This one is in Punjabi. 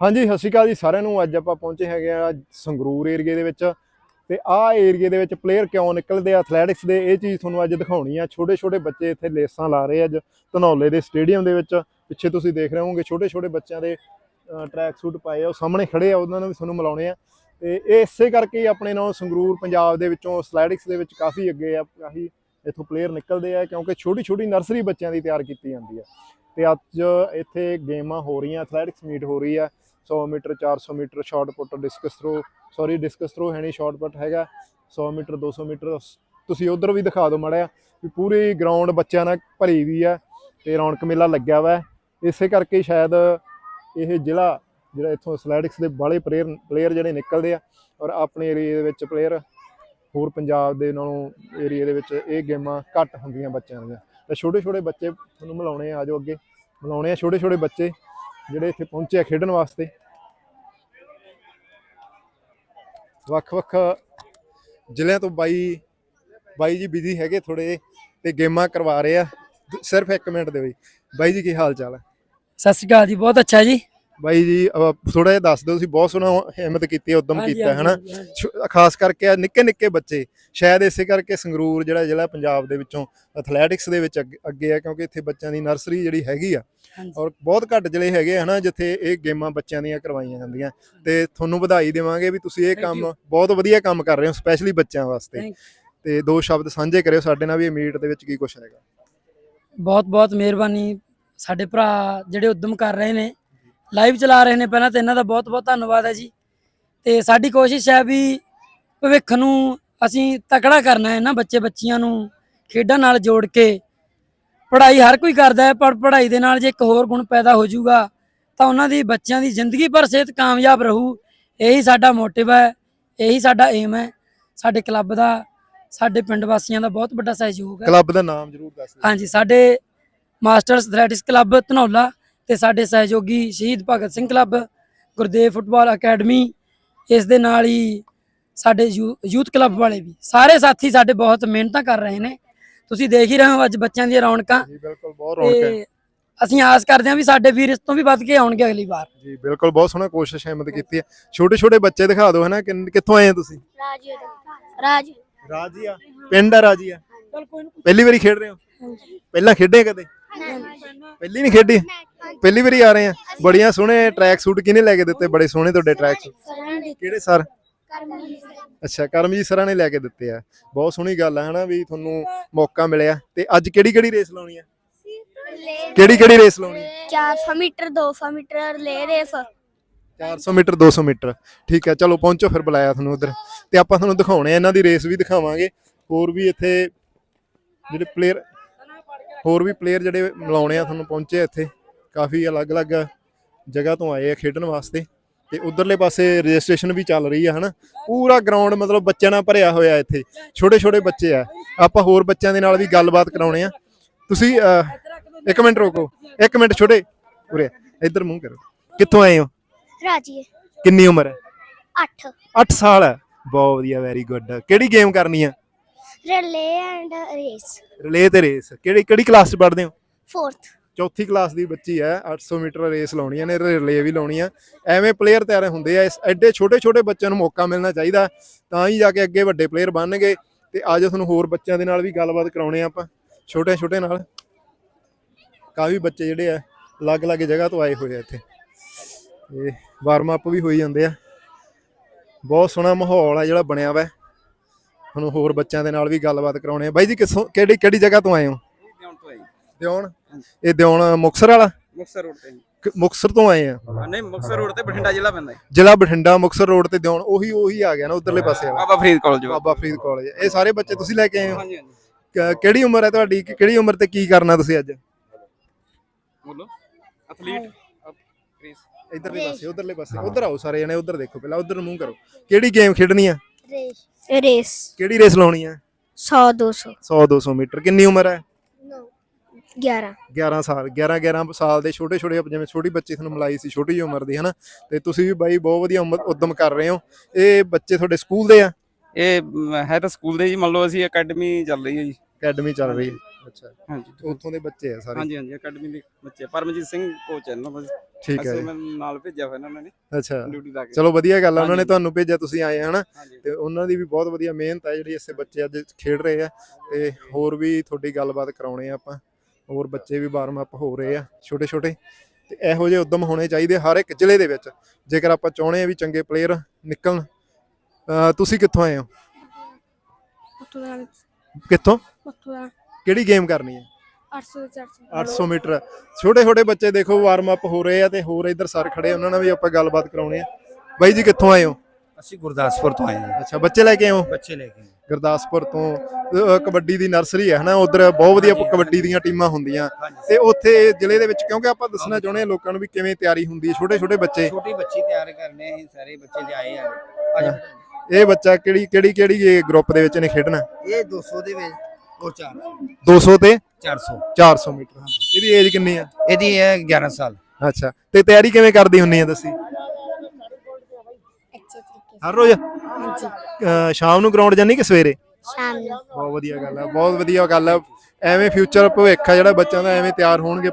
ਹਾਂਜੀ, ਸਤਿ ਸ਼੍ਰੀ ਅਕਾਲ ਜੀ ਸਾਰਿਆਂ ਨੂੰ। ਅੱਜ ਆਪਾਂ ਪਹੁੰਚੇ ਹੈਗੇ ਆ ਸੰਗਰੂਰ ਏਰੀਏ ਦੇ ਵਿੱਚ ਤੇ ਆਹ ਏਰੀਏ ਦੇ ਵਿੱਚ ਪਲੇਅਰ ਕਿਉਂ ਨਿਕਲਦੇ ਆ ਐਥਲੈਟਿਕਸ ਦੇ ਇਹ ਚੀਜ਼ ਤੁਹਾਨੂੰ ਅੱਜ ਦਿਖਾਉਣੀ ਆ। ਛੋਟੇ ਛੋਟੇ ਬੱਚੇ ਇੱਥੇ ਲੇਸਾਂ ਲਾ ਰਹੇ ਅੱਜ ਧਨੌਲੇ ਦੇ ਸਟੇਡੀਅਮ ਦੇ ਵਿੱਚ। ਪਿੱਛੇ ਤੁਸੀਂ ਦੇਖ ਰਹੇ ਹੋਵੋਗੇ ਛੋਟੇ ਛੋਟੇ ਬੱਚਿਆਂ ਦੇ ਟਰੈਕ ਸੂਟ ਪਾਏ ਆ, ਉਹ ਸਾਹਮਣੇ ਖੜੇ ਆ, ਉਹਨਾਂ ਨੂੰ ਵੀ ਤੁਹਾਨੂੰ ਮਿਲਾਉਣੇ ਆ। ਤੇ ਇਹ ਇਸੇ ਕਰਕੇ ਆਪਣੇ ਨਾਲ ਸੰਗਰੂਰ ਪੰਜਾਬ ਦੇ ਵਿੱਚੋਂ ਐਥਲੈਟਿਕਸ ਦੇ ਵਿੱਚ ਕਾਫੀ ਅੱਗੇ ਆ, ਕਾਫੀ ਇੱਥੋਂ ਪਲੇਅਰ ਨਿਕਲਦੇ ਆ, ਕਿਉਂਕਿ ਛੋਟੀ ਛੋਟੀ ਨਰਸਰੀ ਬੱਚਿਆਂ ਦੀ ਤਿਆਰ ਕੀਤੀ ਜਾਂਦੀ ਆ। ਤੇ ਅੱਜ ਇੱਥੇ ਗੇਮਾਂ ਹੋ ਰਹੀਆਂ ਐਥਲੈਟਿਕਸ ਮੀਟ ਹੋ ਰਹੀ ਆ। 100 meter 400 meter shot put discus throw sorry discus throw ਹੈ ਨਹੀਂ ਸ਼ਾਰਟ ਪੁੱਟ ਹੈਗਾ। 100 ਮੀਟਰ 200 ਮੀਟਰ ਤੁਸੀਂ ਉਧਰ ਵੀ ਦਿਖਾ ਦਿਓ ਮੜਿਆ ਵੀ ਪੂਰੀ ਗਰਾਊਂਡ ਬੱਚਿਆਂ ਨਾਲ ਭਰੀ ਵੀ ਆ ਤੇ ਰੌਣਕ ਮੇਲਾ ਲੱਗਿਆ ਵਾ। ਇਸੇ ਕਰਕੇ ਸ਼ਾਇਦ ਇਹ ਜ਼ਿਲ੍ਹਾ ਜਿਹੜਾ ਇੱਥੋਂ ਐਥਲੈਟਿਕਸ ਦੇ ਬਾਲੇ ਪਲੇਅਰ ਪਲੇਅਰ ਜਿਹੜੇ ਨਿਕਲਦੇ ਆ ਔਰ ਆਪਣੇ ਏਰੀਆ ਦੇ ਵਿੱਚ ਪਲੇਅਰ ਹੋਰ ਪੰਜਾਬ ਦੇ ਨਾਲੋਂ ਏਰੀਆ ਦੇ ਵਿੱਚ ਇਹ ਗੇਮਾਂ ਘੱਟ ਹੁੰਦੀਆਂ ਬੱਚਿਆਂ ਦੀਆਂ। ਤਾਂ ਛੋਟੇ ਛੋਟੇ ਬੱਚੇ ਤੁਹਾਨੂੰ ਮਿਲਾਉਣੇ ਆ ਜਾਓ ਅੱਗੇ। ਮਿਲਾਉਣੇ ਆ ਛੋਟੇ ਛੋਟੇ ਬੱਚੇ। ਜਿਹੜੇ ਇੱਥੇ ਪਹੁੰਚੇ ਆ ਖੇਡਣ ਵਾਸਤੇ। ਵੱਖ-ਵੱਖ ਜ਼ਿਲ੍ਹਿਆਂ ਤੋਂ ਬਾਈ ਬਾਈ ਜੀ ਬਿਜ਼ੀ ਹੈਗੇ ਥੋੜੇ ਤੇ ਗੇਮਾਂ ਕਰਵਾ ਰਹੇ ਆ। ਸਿਰਫ 1 ਮਿੰਟ ਦੇ ਬਈ। ਬਾਈ ਜੀ, ਕੀ ਹਾਲ ਚਾਲ ਹੈ ਸਤਿ ਸ਼੍ਰੀ ਅਕਾਲ ਜੀ, ਬਹੁਤ ਅੱਛਾ ਜੀ। ਬਾਈ ਜੀ ਥੋੜਾ ਜਿਹਾ ਦੱਸ ਦਿਓ ਤੁਸੀਂ ਬਹੁਤ ਸੋਹਣਾ ਹਿੰਮਤ ਕੀਤੀ ਉਦਮ ਕੀਤਾ ਹੈ ਹਨਾ? ਖਾਸ ਕਰਕੇ ਆ ਨਿੱਕੇ ਨਿੱਕੇ ਬੱਚੇ ਸ਼ਾਇਦ ਇਸੇ ਕਰਕੇ ਸੰਗਰੂਰ ਜਿਹੜਾ ਜ਼ਿਲ੍ਹਾ ਪੰਜਾਬ ਦੇ ਵਿੱਚੋਂ ਐਥਲੈਟਿਕਸ ਦੇ ਵਿੱਚ ਅੱਗੇ- ਆ ਕਿਉਂਕਿ ਇੱਥੇ ਬੱਚਿਆਂ ਦੀ ਨਰਸਰੀ ਜਿਹੜੀ ਹੈਗੀ ਆ। ਔਰ ਬਹੁਤ ਘੱਟ ਜ਼ਿਲ੍ਹੇ ਹੈਗੇ ਹਨਾ ਜਿੱਥੇ ਇਹ ਗੇਮਾਂ ਬੱਚਿਆਂ ਦੀਆਂ ਕਰਵਾਈਆਂ ਜਾਂਦੀਆਂ। ਤੇ ਤੁਹਾਨੂੰ ਵਧਾਈ ਦੇਵਾਂਗੇ ਵੀ ਤੁਸੀਂ ਇਹ ਕੰਮ. ਬਹੁਤ ਵਧੀਆ ਕੰਮ ਕਰ ਰਹੇ ਹੋ ਸਪੈਸ਼ਲੀ ਬੱਚਿਆਂ ਵਾਸਤੇ। ਤੇ ਦੋ ਸ਼ਬਦ ਸਾਂਝੇ ਕਰਿਓ ਸਾਡੇ ਨਾਲ ਵੀ ਇਹ ਮੀਟ ਦੇ ਵਿੱਚ ਕੀ ਕੁਝ ਹੈਗਾ। ਬਹੁਤ ਬਹੁਤ ਮਿਹਰਬਾਨੀ। ਸਾਡੇ ਭਰਾ ਜਿਹੜੇ ਉਦਮ ਕਰ ਰਹੇ ਨੇ ਲਾਈਵ ਚਲਾ ਰਹੇ ਨੇ ਪਹਿਲਾਂ ਤਾਂ ਇਹਨਾਂ ਦਾ ਬਹੁਤ ਬਹੁਤ ਧੰਨਵਾਦ ਹੈ ਜੀ। ਤੇ ਸਾਡੀ ਕੋਸ਼ਿਸ਼ ਹੈ ਵੀ ਭਵਿੱਖ ਨੂੰ ਅਸੀਂ ਤਕੜਾ ਕਰਨਾ ਹੈ ਨਾ ਬੱਚੇ ਬੱਚੀਆਂ ਨੂੰ ਖੇਡਾਂ ਨਾਲ ਜੋੜ ਕੇ। ਪੜ੍ਹਾਈ ਹਰ ਕੋਈ ਕਰਦਾ ਹੈ ਪਰ ਪੜ੍ਹਾਈ ਦੇ ਨਾਲ ਜੇ ਇੱਕ ਹੋਰ ਗੁਣ ਪੈਦਾ ਹੋ ਜਾਊਗਾ ਤਾਂ ਉਹਨਾਂ ਦੀ ਬੱਚਿਆਂ ਦੀ ਜ਼ਿੰਦਗੀ ਭਰ ਸਿਹਤ ਕਾਮਯਾਬ ਰਹੂ। ਇਹੀ ਸਾਡਾ ਮੋਟਿਵ ਹੈ ਇਹੀ ਸਾਡਾ ਏਮ ਹੈ। ਸਾਡੇ ਕਲੱਬ ਦਾ ਸਾਡੇ ਪਿੰਡ ਵਾਸੀਆਂ ਦਾ ਬਹੁਤ ਵੱਡਾ ਸਹਿਯੋਗ ਹੈ। ਕਲੱਬ ਦਾ ਨਾਮ ਜ਼ਰੂਰ ਦੱਸ ਦਿਓ। ਹਾਂਜੀ ਸਾਡੇ ਮਾਸਟਰਸ ਐਥਲੈਟਿਕਸ ਕਲੱਬ ਧਨੌਲਾ ਤੇ ਸਾਡੇ ਸਹਿਯੋਗੀ Shaheed Bhagat Singh club Gurdev football academy ਇਸ ਦੇ ਨਾਲ ਹੀ ਸਾਡੇ ਯੂਥ ਕਲੱਬ ਵਾਲੇ ਵੀ ਸਾਰੇ ਸਾਥੀ ਸਾਡੇ ਬਹੁਤ ਮਿਹਨਤਾਂ ਕਰ ਰਹੇ ਨੇ। ਤੁਸੀਂ ਦੇਖ ਹੀ ਰਹੇ ਹੋ ਅੱਜ ਬੱਚਿਆਂ ਦੀਆਂ ਰੌਣਕਾਂ। ਜੀ ਬਿਲਕੁਲ ਬਹੁਤ ਰੌਣਕ ਹੈ। ਅਸੀਂ ਆਸ ਕਰਦੇ ਹਾਂ ਵੀ ਸਾਡੇ ਵੀਰ ਇਸ ਤੋਂ ਵੀ ਵੱਧ ਕੇ ਆਉਣਗੇ ਅਗਲੀ ਵਾਰ। ਜੀ ਬਿਲਕੁਲ ਬਹੁਤ ਸੋਹਣਾ ਕੋਸ਼ਿਸ਼ ਹਿੰਮਤ ਕੀਤੀ ਹੈ। ਛੋਟੇ ਛੋਟੇ ਬੱਚੇ ਦਿਖਾ ਦਿਓ ਹਨਾ ਕਿੱਥੋਂ ਆਏ ਤੁਸੀਂ? ਰਾਜ ਰਾਜ ਰਾਜੀਆ ਪਿੰਡ ਆ ਰਾਜੀਆ? ਪਹਿਲੀ ਵਾਰੀ ਖੇਡ ਰਹੇ ਹੋ? ਪਹਿਲਾਂ ਖੇਡੇ ਕਦੇ? ਪਹਿਲੀ ਨਹੀਂ ਖੇਡੀ? ਪਹਿਲੀ ਵਾਰੀ ਆ ਰਹੇ ਆ। ਬੜੀਆਂ ਸੋਹਣੇ ਟਰੈਕ ਸੂਟ ਕਿਹਨੇ ਲੈ ਕੇ ਦਿੱਤੇ? ਬੜੇ ਸੋਹਣੇ ਤੁਹਾਡੇ ਟਰੈਕ ਸੂਟ ਕਿਹੜੇ ਸਰ? ਅੱਛਾ ਕਰਮਜੀਤ ਸਰਾਂ ਨੇ ਲੈ ਕੇ ਦਿੱਤੇ ਆ। ਬਹੁਤ ਸੋਹਣੀ ਗੱਲ ਆ ਹਨਾ ਵੀ ਤੁਹਾਨੂੰ ਮੌਕਾ ਮਿਲਿਆ। ਤੇ ਅੱਜ ਕਿਹੜੀ ਕਿਹੜੀ ਰੇਸ ਲਾਉਣੀ ਆ? ਕਿਹੜੀ ਕਿਹੜੀ ਰੇਸ ਲਾਉਣੀ ਆ? 400 ਮੀਟਰ 200 ਮੀਟਰ ਲੈ ਰੇਸ 400 ਮੀਟਰ 200 ਮੀਟਰ। ਠੀਕ ਹੈ ਚਲੋ ਪਹੁੰਚੋ ਫਿਰ ਬੁਲਾਇਆ ਤੁਹਾਨੂੰ ਉਧਰ। ਤੇ ਆਪਾਂ ਤੁਹਾਨੂੰ ਦਿਖਾਉਣੇ ਆ ਇਹਨਾਂ ਦੀ ਰੇਸ ਵੀ ਦਿਖਾਵਾਂਗੇ। ਹੋਰ ਵੀ ਇੱਥੇ ਜਿਹੜੇ ਪਲੇਅਰ ਹੋਰ ਵੀ ਪਲੇਅਰ ਜਿਹੜੇ ਮਿਲਾਉਣੇ ਆ ਤੁਹਾਨੂੰ ਪਹੁੰਚੇ ਇੱਥੇ। ਕਾਫੀ ਅਲੱਗ-ਅਲੱਗ ਜਗ੍ਹਾ ਤੋਂ ਆਏ ਆ ਖੇਡਣ ਵਾਸਤੇ ਤੇ ਉਧਰਲੇ ਪਾਸੇ ਰਜਿਸਟ੍ਰੇਸ਼ਨ ਵੀ ਚੱਲ ਰਹੀ ਆ ਹਨਾ? ਪੂਰਾ ਗਰਾਊਂਡ ਮਤਲਬ ਬੱਚਿਆਂ ਨਾਲ ਭਰਿਆ ਹੋਇਆ ਇੱਥੇ। ਛੋਟੇ ਛੋਟੇ ਬੱਚੇ ਆ। ਆਪਾਂ ਹੋਰ ਬੱਚਿਆਂ ਦੇ ਨਾਲ ਵੀ ਗੱਲਬਾਤ ਕਰਾਉਣੇ ਆ। ਤੁਸੀਂ ਅਹ, ਇੱਕ ਮਿੰਟ ਰੋਕੋ। ਇੱਕ ਮਿੰਟ ਛੋਟੇ ਉਰੇ ਇੱਧਰ ਮੂੰਹ ਕਰੋ। ਕਿੱਥੋਂ ਆਏ ਹੋ? ਰਾਜੀ ਕਿੰਨੀ ਉਮਰ ਹੈ? 8 8 ਸਾਲ ਹੈ। ਬਹੁਤ ਵਧੀਆ ਵੈਰੀ ਗੁੱਡ ਕਿਹੜੀ ਗੇਮ ਕਰਨੀ ਆ? ਰਿਲੇ ਐਂਡ ਰੇਸ ਰਿਲੇ ਤੇ ਰੇਸ ਕਿਹੜੀ ਕਿਹੜੀ ਕਲਾਸ ਚ ਪੜ੍ਹਦੇ ਹੋ? 4th ਚੌਥੀ ਕਲਾਸ ਦੀ ਬੱਚੀ ਹੈ 800 ਮੀਟਰ ਰੇਸ ਲਾਉਣੀ ਹੈ ਨੇ ਰਿਲੇ ਵੀ ਲਾਉਣੀ ਆ ਐਵੇਂ ਪਲੇਅਰ ਤਿਆਰ ਹੁੰਦੇ ਆ, ਇਸ ਐਡੇ ਛੋਟੇ ਛੋਟੇ ਬੱਚਿਆਂ ਨੂੰ ਮੌਕਾ ਮਿਲਣਾ ਚਾਹੀਦਾ, ਤਾਂ ਹੀ ਜਾ ਕੇ ਅੱਗੇ ਵੱਡੇ ਪਲੇਅਰ ਬਣਨਗੇ। ਤੇ ਅੱਜ ਤੁਹਾਨੂੰ ਹੋਰ ਬੱਚਿਆਂ ਦੇ ਨਾਲ ਵੀ ਗੱਲਬਾਤ ਕਰਾਉਣੇ ਆ ਆਪਾਂ ਛੋਟੇ ਛੋਟੇ ਨਾਲ। ਕਾਫੀ ਬੱਚੇ ਜਿਹੜੇ ਆ, ਅਲੱਗ-ਅਲੱਗ ਜਗ੍ਹਾ ਤੋਂ ਆਏ ਹੋਏ ਆ ਇੱਥੇ। ਤੇ ਵਾਰਮ ਅਪ ਵੀ ਹੋਈ ਜਾਂਦੇ ਆ। ਬਹੁਤ ਸੋਹਣਾ ਮਾਹੌਲ ਆ ਜਿਹੜਾ ਬਣਿਆ ਵਾ। ਤੁਹਾਨੂੰ ਹੋਰ ਬੱਚਿਆਂ ਦੇ ਨਾਲ ਵੀ ਗੱਲਬਾਤ ਕਰਾਉਣੇ ਆ। ਬਾਈ ਜੀ ਕਿਸੋਂ ਕਿਹੜੀ ਕਿਹੜੀ ਜਗ੍ਹਾ ਤੋਂ ਆਏ ਹੋ? ਦਿਉਣ ਇਹ ਦਿਉਣ ਮੁਕਸਰ ਵਾਲਾ? ਮੁਕਤਸਰ ਰੋਡ ਤੇ। ਕਿ ਮੁਕਤਸਰ ਤੋਂ ਆਏ ਆ। ਹਾਂ, ਨਹੀਂ ਮੁਕਤਸਰ ਰੋਡ ਤੇ ਬਠਿੰਡਾ ਜ਼ਿਲ੍ਹਾ ਪੈਂਦਾ ਹੈ। ਜ਼ਿਲ੍ਹਾ ਬਠਿੰਡਾ ਮੁਕਤਸਰ ਰੋਡ ਤੇ ਦਿਉਣ ਉਹੀ ਉਹੀ ਆ ਗਿਆ ਨਾ ਉਧਰਲੇ ਪਾਸੇ ਵਾਲਾ। ਬਾਬਾ ਫਰੀਦ ਕਾਲਜ ਬਾਬਾ ਫਰੀਦ ਕਾਲਜ ਇਹ ਸਾਰੇ ਬੱਚੇ ਤੁਸੀਂ ਲੈ ਕੇ ਆਏ ਹੋ? ਹਾਂਜੀ ਹਾਂਜੀ। ਕ- ਕਿਹੜੀ ਉਮਰ ਹੈ ਤੁਹਾਡੀ? ਕਿ- ਕਿਹੜੀ ਉਮਰ ਤੇ ਕੀ ਕਰਨਾ ਤੁਸੀਂ ਅੱਜ? ਬੋਲੋ। ਐਥਲੀਟ। ਫਰੀਜ਼ ਇਧਰਲੇ ਪਾਸੇ ਉਧਰਲੇ ਪਾਸੇ। ਉਧਰ ਆਓ ਸਾਰੇ ਜਣੇ ਉਧਰ ਦੇਖੋ ਪਹਿਲਾਂ ਉਧਰ ਨੂੰ ਮੂੰਹ ਕਰੋ। ਕਿਹੜੀ ਗੇਮ ਖੇਡਣੀ ਆ? ਰੇਸ। ਰੇਸ। ਕਿਹੜੀ ਰੇਸ ਲਾਉਣੀ ਆ? 100 200 100 200 ਮੀਟਰ। ਕਿੰਨੀ ਉਮਰ ਹੈ? 11 11 ਸਾਲ 11 11 ਸਾਲ ਦੇ ਛੋਟੇ ਛੋਟੇ ਜਿਵੇਂ ਛੋਟੀ ਬੱਚੀ ਤੁਹਾਨੂੰ ਮਿਲਾਈ ਸੀ ਛੋਟੀ ਜਿਹੀ ਉਮਰ ਦੀ ਹਨਾ? ਤੇ ਤੁਸੀਂ ਵੀ ਬਾਈ ਬਹੁਤ ਵਧੀਆ ਉਮਰ- ਉਦਮ ਕਰ ਰਹੇ ਹੋ। ਇਹ ਬੱਚੇ ਤੁਹਾਡੇ ਸਕੂਲ ਦੇ ਆ? ਇਹ ਮ, ਹੈ ਤਾਂ ਸਕੂਲ ਦੇ ਜੀ ਮੰਨ ਲਓ ਅਸੀਂ ਅਕੈਡਮੀ ਚੱਲ ਰਹੀ ਹੈ ਜੀ। ਅਕੈਡਮੀ ਚੱਲ ਰਹੀ ਹੈ। ਅੱਛਾ। ਹਾਂਜੀ। ਉੱਥੋਂ ਦੇ ਬੱਚੇ ਆ ਸਾਰੇ? ਹਾਂਜੀ ਹਾਂਜੀ ਅਕੈਡਮੀ ਦੇ ਬੱਚੇ ਪਰਮਜੀਤ ਸਿੰਘ ਕੋਚ ਹੈ ਇਹਨਾਂ ਦਾ ਠੀਕ ਹੈ ਅਸੀਂ ਜੀ। ਮੈਨੂੰ ਨਾਲ ਭੇਜਿਆ ਹੋਇਆ ਇਹਨਾਂ ਨੇ। ਅੱਛਾ। ਡਿਊਟੀ ਲਾ ਕੇ। ਚਲੋ ਵਧੀਆ ਗੱਲ ਆ। ਉਹਨਾਂ ਨੇ ਹਾਂਜੀ। ਤੁਹਾਨੂੰ ਭੇਜਿਆ ਤੁਸੀਂ ਆਏ ਹਨਾ? ਤੇ ਉਹਨਾਂ ਦੀ ਵੀ ਬਹੁਤ ਵਧੀਆ ਮਿਹਨਤ ਹੈ ਜਿਹੜੀ ਇਸੇ ਬੱਚੇ ਅੱਜ ਖੇਡ ਰਹੇ ਆ। ਤੇ ਹੋਰ ਵੀ ਤੁਹਾਡੀ ਗੱਲਬਾਤ ਕਰਾਉਣੇ ਆ ਆਪਾਂ। ਹੋਰ ਬੱਚੇ ਵੀ ਵਾਰਮ ਅਪ ਹੋ ਰਹੇ ਆ ਛੋਟੇ ਛੋਟੇ ਤੇ ਇਹੋ ਜਿਹੇ ਉਦਮ ਹੋਣੇ ਚਾਹੀਦੇ ਹਰ ਇੱਕ ਜ਼ਿਲ੍ਹੇ ਦੇ ਵਿੱਚ। ਜੇਕਰ ਆਪਾਂ ਚਾਹੁੰਦੇ ਆ ਵੀ ਚੰਗੇ ਪਲੇਅਰ ਨਿਕਲਣ ਤੁਸੀਂ ਕਿੱਥੋਂ ਆਏ ਹੋ? ਕਿੱਥੋਂ? ਕਿਹੜੀ ਗੇਮ ਕਰਨੀ ਹੈ? 800 400 800 ਮੀਟਰ। ਛੋਟੇ ਛੋਟੇ ਬੱਚੇ ਦੇਖੋ ਵਾਰਮ ਅਪ ਹੋ ਰਹੇ ਆ ਤੇ ਹੋਰ ਇੱਧਰ ਸਰ ਖੜੇ ਉਹਨਾਂ ਨਾਲ ਵੀ ਆਪਾਂ ਗੱਲਬਾਤ ਕਰਾਉਣੀ ਆ। ਬਾਈ ਜੀ ਕਿੱਥੋਂ ਆਏ ਹੋ? ਅਸੀਂ ਗੁਰਦਾਸਪੁਰ ਤੋਂ ਆਏ ਹਾਂ। ਅੱਛਾ ਬੱਚੇ ਲੈ ਕੇ ਆਏ ਹੋ? ਬੱਚੇ ਲੈ ਕੇ ਗੁਰਦਾਸਪੁਰ ਤੋਂ ਅਹ ਕਬੱਡੀ ਦੀ ਨਰਸਰੀ ਹੈ ਹਨਾ? ਉਧਰ ਬਹੁਤ ਵਧੀਆ ਕਬੱਡੀ ਦੀਆਂ ਟੀਮਾਂ ਹੁੰਦੀਆਂ। ਤੇ ਉੱਥੇ ਜ਼ਿਲ੍ਹੇ ਦੇ ਵਿੱਚ ਕਿਉਂਕਿ ਆਪਾਂ ਦੱਸਣਾ ਚਾਹੁੰਦੇ ਹਾਂ ਲੋਕਾਂ ਨੂੰ ਵੀ ਕਿਵੇਂ ਤਿਆਰੀ ਹੁੰਦੀ ਹੈ ਛੋਟੇ ਛੋਟੇ ਬੱਚੇ। ਛੋਟੀ ਬੱਚੀ ਤਿਆਰ ਕਰਨੇ ਅਸੀਂ ਸਾਰੇ ਬੱਚੇ ਲਿਆਏ ਆ। ਅੱਜ ਇਹ ਬੱਚਾ ਕਿਹੜੀ ਕਿਹੜੀ ਕਿਹੜੀ ਗਰੁੱਪ ਦੇ ਵਿੱਚ ਨੇ ਖੇਡਣਾ? ਇਹ 200 ਦੇ ਵਿੱਚ ਉਹ 4 200 ਤੇ? 400 400 ਮੀਟਰ। ਇਹਦੀ ਏਜ ਕਿੰਨੀ ਆ ਇਹਦੀ ਹੈ 11 ਸਾਲ। ਅੱਛਾ। ਤੇ ਤਿਆਰੀ ਕਿਵੇਂ ਕਰਦੀ ਹੁੰਨੀ ਆ ਦੱਸੀ? ਹਰ ਰੋਜ਼? ਹਾਂਜੀ। ਅਹ ਸ਼ਾਮ ਨੂੰ ਗਰਾਊਂਡ ਜਾਂਦੀ ਕਿ ਸਵੇਰੇ? ਸ਼ਾਮ ਨੂੰ। ਬਹੁਤ ਵਧੀਆ ਗੱਲ ਹੈ ਬਹੁਤ ਵਧੀਆ ਗੱਲ ਹੈ ਐਵੇਂ ਫਿਊਚਰ ਭਵਿੱਖ ਆ ਜਿਹੜਾ ਬੱਚਿਆਂ ਦਾ ਐਵੇਂ ਤਿਆਰ ਹੋਣਗੇ